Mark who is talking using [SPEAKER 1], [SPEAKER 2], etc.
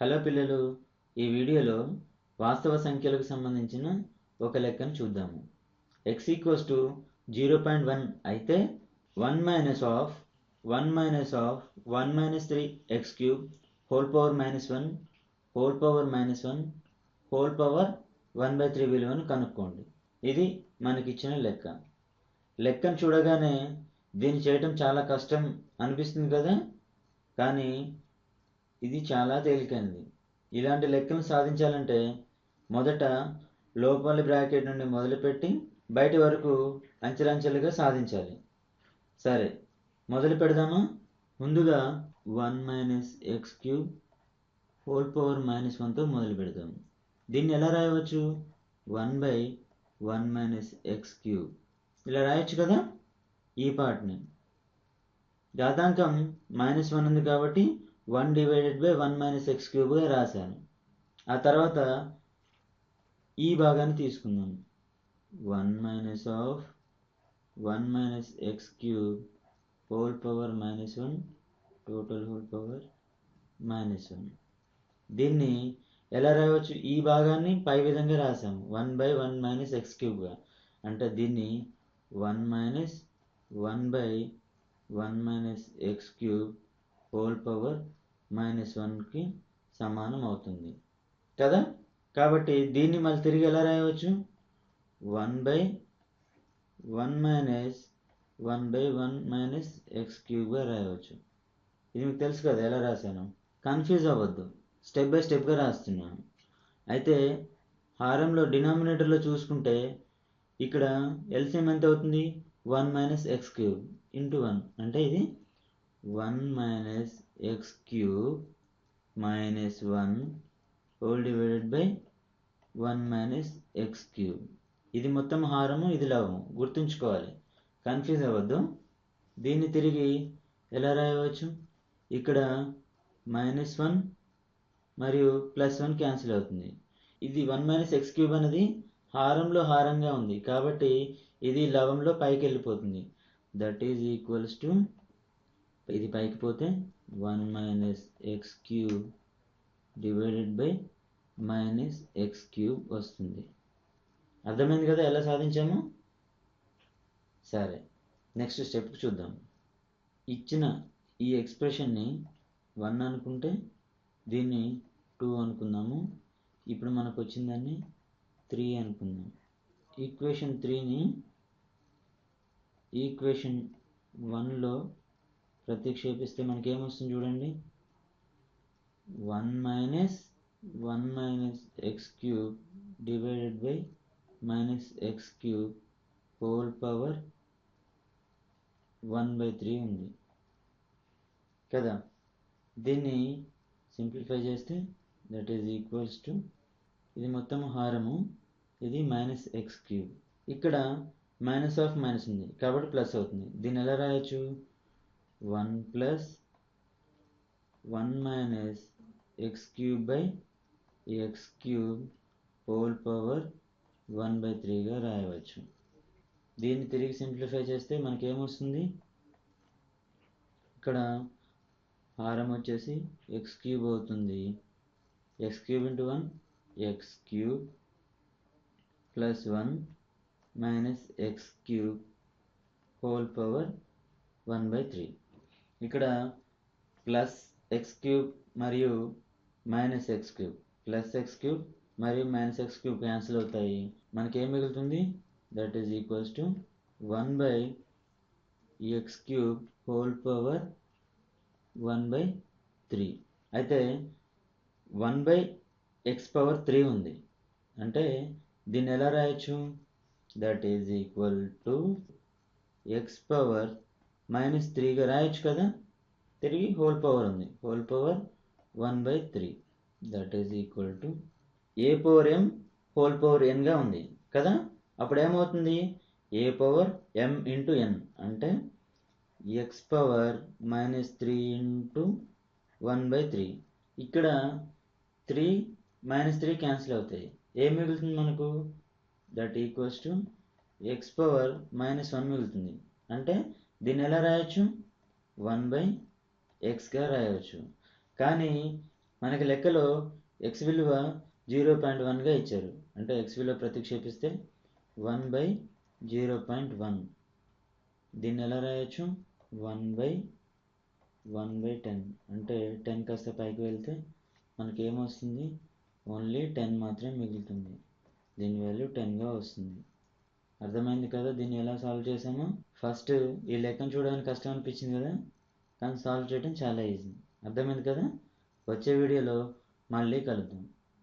[SPEAKER 1] Hello పిల్లలు ఈ వీడియోలో వాస్తవ సంఖ్యలకు సంబంధించిన ఒక లెక్కను చూద్దాము. X equals to zero point one అయితే one minus of one minus of one minus three x cube whole power minus one whole power minus one whole power one by three విలువను కనుక్కోండి. ఇది మనకిచ్చిన లెక్క. లెక్కను చూడగానే దీన్ని చేయటం చాలా కష్టం అనిపిస్తుంది కదా? కానీ ఇది చాలా తేలికైనది ఇలాంటి లెక్కలు సాధించాలంటే మొదట లోపలి బ్రాకెట్ నుండి మొదలుపెట్టి బయటి వరకు అంచెలంచెలుగా సాధించాలి. సరే మొదలు పెడదామా? ముందుగా one minus x cube whole power minus వన్తో మొదలు పెడదాం. దీన్ని ఎలా రాయవచ్చు? One by one minus x cube. ఇలా రాయొచ్చు కదా? ఈ పార్ట్ని. ఘాతాంకం మైనస్ వన్ ఉంది కాబట్టి one divided by one minus x క్యూబ్గా రాశాను. ఆ తర్వాత ఈ భాగాన్ని తీసుకుందాం. One minus of one minus x cube whole power minus one total whole power minus one. దీన్ని ఎలా రాయవచ్చు? ఈ భాగాన్ని పై విధంగా రాసాము one by one minus x క్యూబ్గా. అంటే దీన్ని one minus one by one minus x cube whole power minus వన్కి సమానం అవుతుంది. కదా? కాబట్టి దీన్ని మళ్ళీ తిరిగి ఎలా రాయవచ్చు? One by one minus one by one minus x క్యూబ్గా రాయవచ్చు. ఇది మీకు తెలుసు కదా ఎలా రాశాను? కన్ఫ్యూజ్ అవ్వద్దు. స్టెప్ బై స్టెప్గా రాస్తున్నాను. అయితే హారంలో డినామినేటర్లో చూసుకుంటే ఇక్కడ ఎల్సిఎం ఎంత అవుతుంది? One minus x cube into one అంటే ఇది one minus x cube minus one whole divided by one minus x cube ఇది మొత్తం హారము ఇది లవము. గుర్తుంచుకోవాలి. కన్ఫ్యూజ్ అవ్వద్దు. దీన్ని తిరిగి ఎలా రాయవచ్చు? ఇక్కడ మైనస్ వన్ మరియు ప్లస్ వన్ క్యాన్సిల్ అవుతుంది. ఇది వన్ మైనస్ ఎక్స్ క్యూబ్ అనేది హారంలో హారంగా ఉంది. కాబట్టి ఇది లవంలో పైకి వెళ్ళిపోతుంది. దట్ ఈజ్ ఈక్వల్స్ టు ఇది పైకి పోతే one minus x cube divided by minus x cube వస్తుంది. అర్థమైంది కదా ఎలా సాధించాము? సరే నెక్స్ట్ స్టెప్కి చూద్దాం. ఇచ్చిన ఈ ఎక్స్ప్రెషన్ని వన్ అనుకుంటే దీన్ని టూ అనుకుందాము. ఇప్పుడు మనకు వచ్చిందాన్ని త్రీ అనుకుందాం. ఈక్వేషన్ త్రీని ఈక్వేషన్ వన్లో ప్రతిక్షేపిస్తే మనకి ఏమొస్తుంది చూడండి? One minus one minus x cube divided by minus x cube whole power one by three ఉంది. కదా? దీన్ని సింప్లిఫై చేస్తే దట్ ఈజ్ ఈక్వల్స్ టు ఇది మొత్తం హారము. ఇది మైనస్ ఎక్స్ క్యూబ్. ఇక్కడ మైనస్ ఆఫ్ మైనస్ ఉంది. కాబట్టి ప్లస్ అవుతుంది. దీన్ని ఎలా రాయొచ్చు? One plus one minus x cube by x cube whole power one by త్రీగా రాయవచ్చు. దీన్ని తిరిగి సింప్లిఫై చేస్తే మనకేమొస్తుంది? ఇక్కడ హారం వచ్చేసి ఎక్స్ క్యూబ్ అవుతుంది. X cube into one x cube plus one minus x cube whole power one by three. ఇక్కడ ప్లస్ ఎక్స్ క్యూబ్ మరియు minus x cube. Plus x cube మరియు మైనస్ ఎక్స్ క్యూబ్ క్యాన్సిల్ అవుతాయి. మనకి ఏం మిగులుతుంది? That is equals to one by x cube whole power one by three అయితే one by x power three ఉంది. అంటే దీన్ని ఎలా రాయొచ్చు? That is equal to x power minus త్రీగా రాయొచ్చు కదా? తిరిగి హోల్ పవర్ ఉంది. Whole power one by three that is equal to a power m whole power ఎన్గా ఉంది. కదా? అప్పుడు ఏమవుతుంది? ఏ పవర్ ఎం ఇంటూ ఎన్ అంటే x power minus three into one by three ఇక్కడ త్రీ మైనస్ త్రీ క్యాన్సిల్ అవుతాయి. ఏం మిగులుతుంది మనకు? That equals to x power minus one మిగులుతుంది. అంటే దీన్ని ఎలా రాయొచ్చు? వన్ బై ఎక్స్గా రాయవచ్చు కానీ మనకి లెక్కలో ఎక్స్ విలువ జీరో పాయింట్ వన్గా ఇచ్చారు. అంటే ఎక్స్ విలువ ప్రతిక్షేపిస్తే one by zero point one. దీన్ని ఎలా రాయొచ్చు? One by one by ten. అంటే టెన్ కాస్త పైకి వెళ్తే మనకి ఏమొస్తుంది? ఓన్లీ టెన్ మాత్రమే మిగులుతుంది. దీని వాల్యూ టెన్గా వస్తుంది. అర్థమైంది కదా? దీన్ని ఎలా సాల్వ్ చేసామో ఫస్ట్ ఈ లెక్కను చూడడానికి కష్టం అనిపించింది కదా? కానీ సాల్వ్ చేయడం చాలా ఈజీ అర్థమైంది కదా? వచ్చే వీడియోలో మళ్ళీ కలుద్దాం.